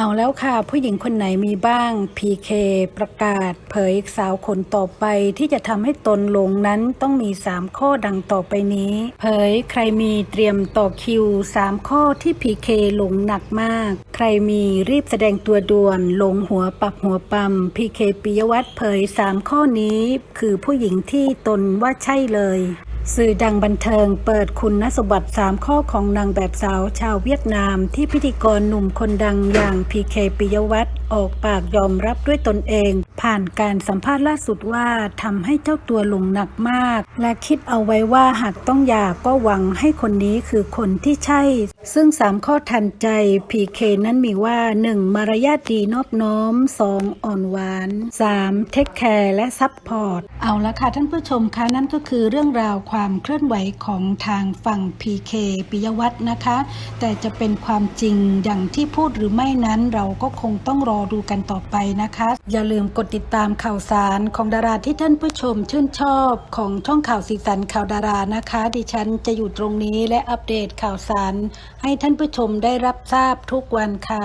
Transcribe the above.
เอาแล้วค่ะ ผู้หญิงคนไหนมีบ้าง PK ประกาศ เผยสาวคนต่อไปที่จะทำให้ตนหลงนั้นต้องมี 3 ข้อดังต่อไปนี้ เผยใครมีเตรียมต่อคิว 3 ข้อที่ PK หลงหนักมาก ใครมีรีบแสดงตัวด่วนหลงหัวปักหัวปั๊ม PK ปิยวัฒน์เผย 3 ข้อนี้ คือผู้หญิงที่ตนว่าใช่เลย สื่อดังบันเทิงเปิดคุณสมบัติ 3 ข้อของนางแบบสาวชาวเวียดนาม ที่พิธีกรหนุ่มคนดังอย่างพีเคปิยวัตรออกปากยอมรับด้วยตนเอง ผ่านการสัมภาษณ์ล่าสุดว่าทำให้เจ้าตัวหลงหนักมาก และคิดเอาไว้ว่าหากต้องหย่าก็หวังให้คนนี้คือคนที่ใช่ ซึ่ง 3 ข้อทันใจ PK นั้นมีว่า 1. มารยาทดีนอบน้อม 2. อ่อนหวาน 3. เทคแคร์และซัพพอร์ต เอาละค่ะท่านผู้ชมคะนั่นก็คือเรื่องราวความเคลื่อนไหวของทางฝั่ง PK ปิยวัฒน์นะคะ แต่จะเป็นความจริงอย่างที่พูดหรือไม่นั้นเราก็คงต้องรอดูกันต่อไปนะคะ อย่าลืมกดติดตามข่าวสารของดาราที่ท่านผู้ชมชื่นชอบของช่องข่าวสีสันข่าวดารานะคะ ดิฉันจะอยู่ตรงนี้และอัปเดตข่าวสารให้ท่านผู้ชมได้รับทราบทุกวันค่ะ